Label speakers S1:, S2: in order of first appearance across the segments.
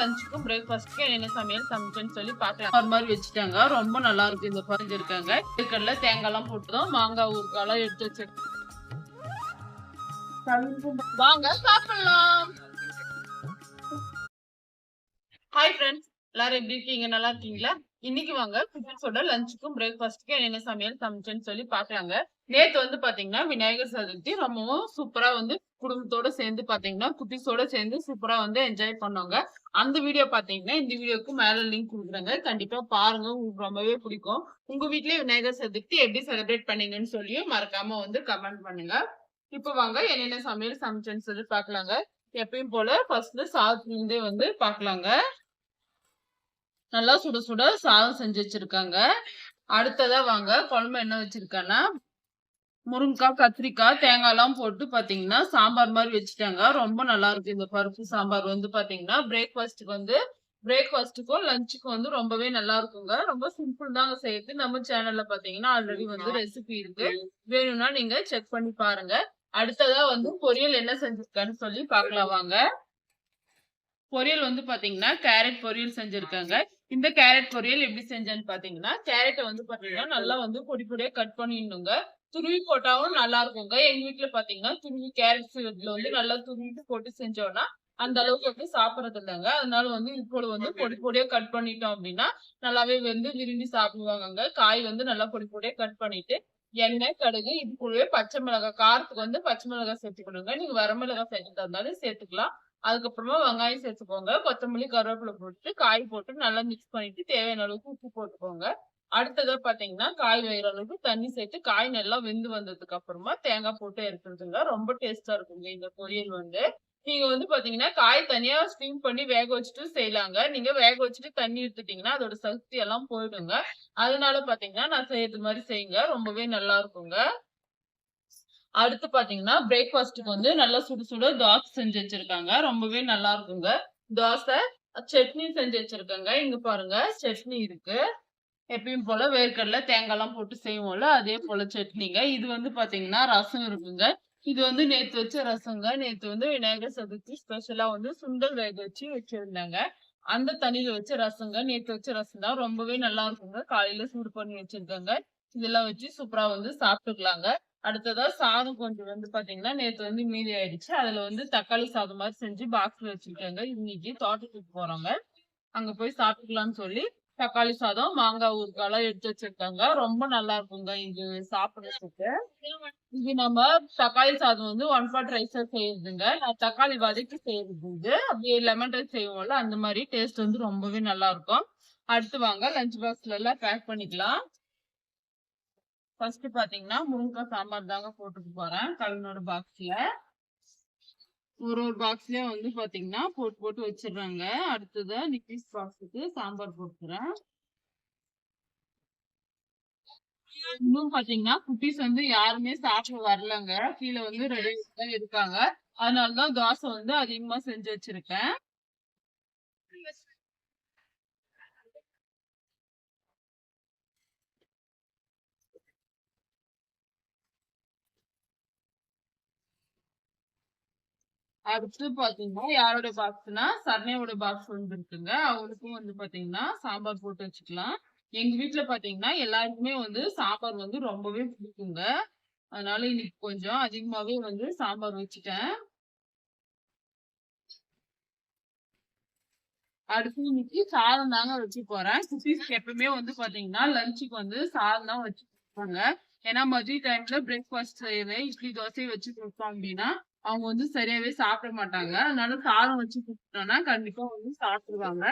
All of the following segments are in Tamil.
S1: லஞ்சுக்கும் பிரேக்ஃபாஸ்ட்க்கும் என்ன சமையல் சமைச்சேன்னு சொல்லி பார்க்கலாம் ஒரு மாதிரி வச்சுட்டாங்க ரொம்ப நல்லா இருக்கு இந்த குறைஞ்சிருக்காங்க இருக்கல எல்லாம் போட்டுதான் மாங்காய் ஊருக்காலாம் எடுத்து வச்சிருக்கேன் வாங்க சாப்பிடலாம் ஹாய் ஃப்ரெண்ட்ஸ் எல்லாரும் எப்படி இருக்கீங்க நல்லா இருக்கீங்களா இன்னைக்கு வாங்க குட்டன்ஸோட லஞ்சுக்கும் பிரேக்ஃபாஸ்டுக்கும் என்னென்ன சமையல் சமைச்சேன்னு சொல்லி பாக்குறாங்க நேத்து வந்து பாத்தீங்கன்னா விநாயகர் சதுர்த்தி ரொம்பவும் சூப்பரா வந்து குடும்பத்தோட சேர்ந்து பாத்தீங்கன்னா குட்டிஸோட சேர்ந்து சூப்பரா வந்து என்ஜாய் பண்ணுவாங்க அந்த வீடியோ பாத்தீங்கன்னா இந்த வீடியோக்கு மேல லிங்க் கொடுக்குறாங்க கண்டிப்பா பாருங்க உங்களுக்கு ரொம்பவே பிடிக்கும் உங்க வீட்லயே விநாயகர் சதுர்த்தி எப்படி செலிப்ரேட் பண்ணீங்கன்னு சொல்லியும் மறக்காம வந்து கமெண்ட் பண்ணுங்க இப்ப வாங்க என்னென்ன சமையல் சமைச்சேன்னு சொல்லி பாக்கலாங்க எப்பயும் போல ஃபர்ஸ்ட் சாதத்துலேருந்தே வந்து பாக்கலாங்க நல்லா சுட சுட சாதம் செஞ்சு வச்சிருக்காங்க அடுத்ததா வாங்க குழம்பு என்ன வச்சிருக்கேன்னா முருங்கைக்காய் கத்திரிக்காய் எல்லாம் போட்டு பார்த்தீங்கன்னா சாம்பார் மாதிரி வச்சுட்டாங்க ரொம்ப நல்லா இருக்கு இந்த பருப்பு சாம்பார் வந்து பாத்தீங்கன்னா பிரேக்ஃபாஸ்ட்டுக்கு வந்து பிரேக்ஃபாஸ்ட்டுக்கும் லஞ்சுக்கும் வந்து ரொம்பவே நல்லா இருக்குங்க ரொம்ப சிம்பிள் தாங்க செய்யறது நம்ம சேனல்ல பாத்தீங்கன்னா ஆல்ரெடி வந்து ரெசிபி இருக்கு வேணும்னா நீங்க செக் பண்ணி பாருங்க அடுத்ததா வந்து பொரியல் என்ன செஞ்சிருக்கான்னு சொல்லி பாக்கலாம் வாங்க பொரியல் வந்து பாத்தீங்கன்னா கேரட் பொரியல் செஞ்சிருக்காங்க இந்த கேரட் பொரியல் எப்படி செஞ்சேன்னு பாத்தீங்கன்னா கேரட்டை வந்து பாத்தீங்கன்னா நல்லா வந்து பொடி பொடியா கட் பண்ணிடணுங்க துருவி போட்டாவும் நல்லா இருக்குங்க எங்க வீட்டுல பாத்தீங்கன்னா துருவி கேரட் வந்து நல்லா துருவிட்டு போட்டு செஞ்சோம்னா அந்த அளவுக்கு வந்து சாப்பிடறது இல்லைங்க அதனால வந்து இப்போ வந்து பொடி பொடியா கட் பண்ணிட்டோம் அப்படின்னா நல்லாவே வந்து விரும்பி சாப்பிடுவாங்க காய் வந்து நல்லா பொடி பொடியா கட் பண்ணிட்டு எண்ணெய் கடுகு இது கூடவே பச்சை மிளகாய் காரத்துக்கு வந்து பச்சை மிளகாய் சேர்த்துக்கணுங்க நீங்க வரமிளகாய் சேர்த்து தந்தாலும் சேர்த்துக்கலாம் அதுக்கப்புறமா வெங்காயம் சேர்த்துக்கோங்க கொத்தமல்லி கருவேப்பிலை போட்டு காய் போட்டு நல்லா மிக்ஸ் பண்ணிட்டு தேவையான அளவுக்கு உப்பு போட்டுக்கோங்க அடுத்ததா பாத்தீங்கன்னா காய் வைகிற அளவுக்கு தண்ணி சேர்த்து காய் நல்லா வெந்து வந்ததுக்கு அப்புறமா தேங்காய் போட்டு எடுத்துருதுங்க ரொம்ப டேஸ்டா இருக்குங்க இந்த பொரியல் வந்து நீங்க வந்து பாத்தீங்கன்னா காய் தனியா ஸ்டீம் பண்ணி வேக வச்சுட்டு செய்யலாங்க நீங்க வேக வச்சுட்டு தண்ணி எடுத்துட்டீங்கன்னா அதோட சக்தி எல்லாம் போயிடுங்க அதனால பாத்தீங்கன்னா நான் செய்யறது மாதிரி செய்யுங்க ரொம்பவே நல்லா இருக்குங்க அடுத்து பாத்தீங்கன்னா பிரேக்ஃபாஸ்டுக்கு வந்து நல்லா சுடு சுடு தோசை செஞ்சு வச்சிருக்காங்க ரொம்பவே நல்லா இருக்குங்க தோசை சட்னி செஞ்சு வச்சிருக்காங்க இங்க பாருங்க சட்னி இருக்கு எப்பயும் போல வேர்க்கடலை தேங்காய்லாம் போட்டு செய்வோம்ல அதே போல சட்னிங்க இது வந்து பாத்தீங்கன்னா ரசம் இருக்குங்க இது வந்து நேத்து வச்ச ரசங்க நேத்து வந்து விநாயகர் சதுர்த்தி ஸ்பெஷலா வந்து சுண்டல் வேக வச்சு வச்சிருந்தாங்க அந்த தண்ணியில வச்ச ரசங்க நேத்து வச்ச ரசம் தான் ரொம்பவே நல்லா இருக்குங்க காலையில சூடு பண்ணி வச்சிருக்காங்க இதெல்லாம் வச்சு சூப்பரா வந்து சாப்பிட்டுக்கலாங்க அடுத்ததா சாதம் கொஞ்சம் வந்து பாத்தீங்கன்னா நேத்து வந்து மீதி ஆயிடுச்சு அதுல வந்து தக்காளி சாதம் மாதிரி செஞ்சு பாக்ஸ்ல வச்சிருக்காங்க இன்னைக்கு தோட்டத்துக்கு போறாங்க அங்க போய் சாப்பிட்டுக்கலாம்னு சொல்லி தக்காளி சாதம் மாங்காய் ஊறுகாலாம் எடுத்து வச்சிருக்காங்க ரொம்ப நல்லா இருக்குங்க இது சாப்பிடறதுக்கு இது நம்ம தக்காளி சாதம் வந்து ஒன் பாட் ரைஸ் செய்யறதுங்க நான் தக்காளி வதக்கி செய்யறது இது அப்படியே லெமன் ரைஸ் செய்வோம்ல அந்த மாதிரி டேஸ்ட் வந்து ரொம்பவே நல்லா இருக்கும் அடுத்து வாங்க லஞ்ச் பாக்ஸ்ல எல்லாம் பேக் பண்ணிக்கலாம் ஃபர்ஸ்ட் பாத்தீங்கன்னா முருங்கைக்காய் சாம்பார் தாங்க போட்டுட்டு போறேன் கல்லூரோட பாக்ஸ்ல ஒரு ஒரு பாக்ஸ்லயே வந்து பாத்தீங்கன்னா போட்டு போட்டு வச்சிடுறாங்க அடுத்தது லிக்விட் பாக்ஸுக்கு சாம்பார் போட்டுக்கிறேன் இன்னும் பாத்தீங்கன்னா குட்டீஸ் வந்து யாருமே சாப்பிட வரலங்க கீழே வந்து ரெடி இருக்காங்க அதனாலதான் தோசை வந்து அதிகமா செஞ்சு வச்சிருக்கேன் அடுத்து பாத்தீங்கன்னா யாரோட பாக்ஸ்னா சரணையோட பாக்ஸ் வந்துருக்குங்க அவளுக்கும் வந்து பாத்தீங்கன்னா சாம்பார் போட்டு வச்சுக்கலாம் எங்க வீட்டுல பாத்தீங்கன்னா எல்லாருக்குமே வந்து சாம்பார் வந்து ரொம்பவே பிடிக்குங்க அதனால இன்னைக்கு கொஞ்சம் அதிகமாவே வந்து சாம்பார் வச்சுட்டேன் அடுத்து இன்னைக்கு சாதம் தாங்க வச்சு போறேன் குட்டிஸ் எப்பவுமே வந்து பாத்தீங்கன்னா லஞ்சுக்கு வந்து சாதம் தான் வச்சு கொடுப்பாங்க ஏன்னா மதிய டைம்ல பிரேக்ஃபாஸ்ட் செய்யறது இட்லி தோசை வச்சு கொடுத்தோம் அப்படின்னா அவங்க வந்து சரியாவே சாப்பிட மாட்டாங்க அதனால சாதம் வச்சு கொடுத்துட்டோம்னா கண்டிப்பா வந்து சாப்பிடுவாங்க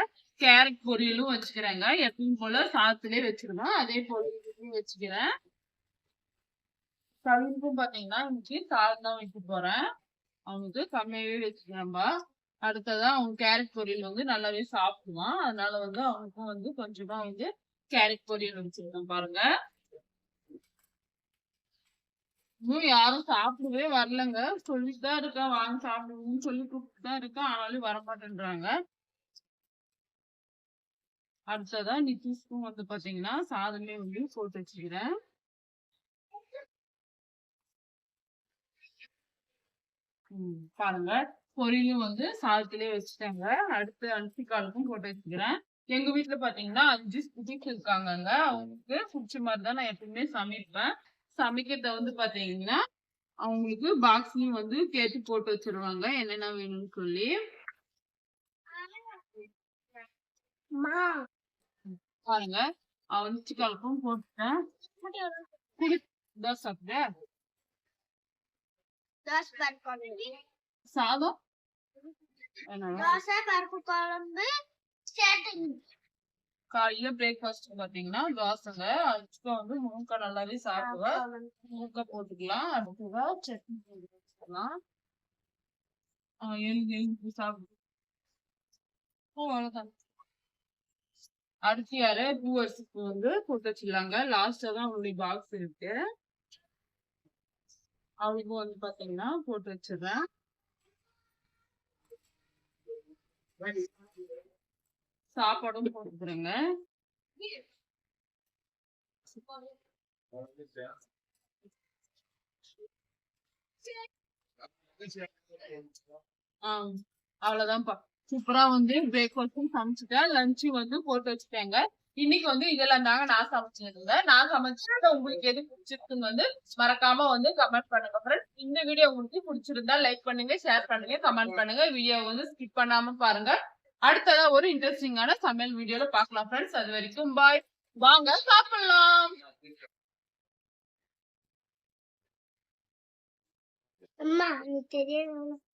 S1: கேரட் பொரியலும் வச்சுக்கிறேங்க எப்பவும் போல சாதத்திலே வச்சிருந்தோம் அதே பொரியலும் வச்சுக்கிறேன் கழுவுக்கும் பாத்தீங்கன்னா இன்னைக்கு சாதம் தான் வைக்க போறேன் அவனுக்கு கம்மியாவே வச்சுக்கிறேன்பா அடுத்ததா அவங்க கேரட் பொரியல் வந்து நல்லாவே சாப்பிடுவான் அதனால வந்து அவனுக்கும் வந்து கொஞ்சமா வந்து கேரட் பொரியல் வச்சிருக்கேன் பாருங்க இன்னும் யாரும் சாப்பிடவே வரலங்க சொல்லிட்டு தான் இருக்கா வாங்க சாப்பிடுவோம்னு சொல்லி கூப்பிட்டு தான் இருக்கா ஆனாலும் வரமாட்டேன்றாங்க அடுத்ததான் நிதிஷ்கும் வந்து பாத்தீங்கன்னா சாதமே வந்து போட்டு வச்சுக்கிறேன் பாருங்க பொரியலும் வந்து சாதத்திலே வச்சுட்டாங்க அடுத்து காலுக்கும் போட்டு வச்சுக்கிறேன் எங்க வீட்டுல பாத்தீங்கன்னா அஞ்சு ஸ்புட்டிக்ஸ் இருக்காங்கங்க அவங்களுக்கு புடிச்ச மாதிரிதான் நான் எப்பவுமே சமைப்பேன் சமைக்கிறத வந்து பாத்தீங்கன்னா அவங்களுக்கு பாக்ஸ்லயும் வந்து கேட்டு போட்டு வச்சிருவாங்க என்னென்ன வேணும்னு சொல்லி பாருங்க அவன் கலப்பும் போட்டுட்டேன் சாதம்
S2: பருப்பு குழம்பு
S1: காலையில பிரேக்ஃபாஸ்ட் பாத்தீங்கன்னா தோசைங்க அதுக்கு வந்து முருங்கை நல்லாவே சாப்பிடுவேன் முருங்கை போட்டுக்கலாம் அடுத்ததா சட்னி போட்டுக்கலாம் எழுதி எழுதி சாப்பிடுவோம் அரிசி அரை பூ அரிசிக்கு வந்து போட்டு வச்சிடலாங்க லாஸ்டா தான் அவருடைய பாக்ஸ் இருக்கு அவளுக்கு வந்து பாத்தீங்கன்னா போட்டு வச்சிடறேன் சாப்பாடும் போட்டுக்கிறேங்க அவ்வளவுதான்ப்பா சூப்பரா வந்து பிரேக்ஃபாஸ்டும் சமைச்சிட்டேன் லஞ்சும் வந்து போட்டு வச்சுட்டேங்க இன்னைக்கு வந்து இதெல்லாம் தாங்க நான் சமைச்சதுங்க நான் சமைச்சது உங்களுக்கு எது பிடிச்சிருக்குன்னு வந்து மறக்காம வந்து கமெண்ட் பண்ணுங்க ஃப்ரெண்ட்ஸ் இந்த வீடியோ உங்களுக்கு பிடிச்சிருந்தா லைக் பண்ணுங்க ஷேர் பண்ணுங்க கமெண்ட் பண்ணுங்க வீடியோ வந்து ஸ்கிப் பண்ணாம பாருங்க அடுத்ததா ஒரு இன்ட்ரெஸ்டிங்கான சமையல் வீடியோல பாக்கலாம் ஃப்ரெண்ட்ஸ் அது வரைக்கும் பாய் வாங்க சாப்பிடலாம் அம்மா நீ தெரியும்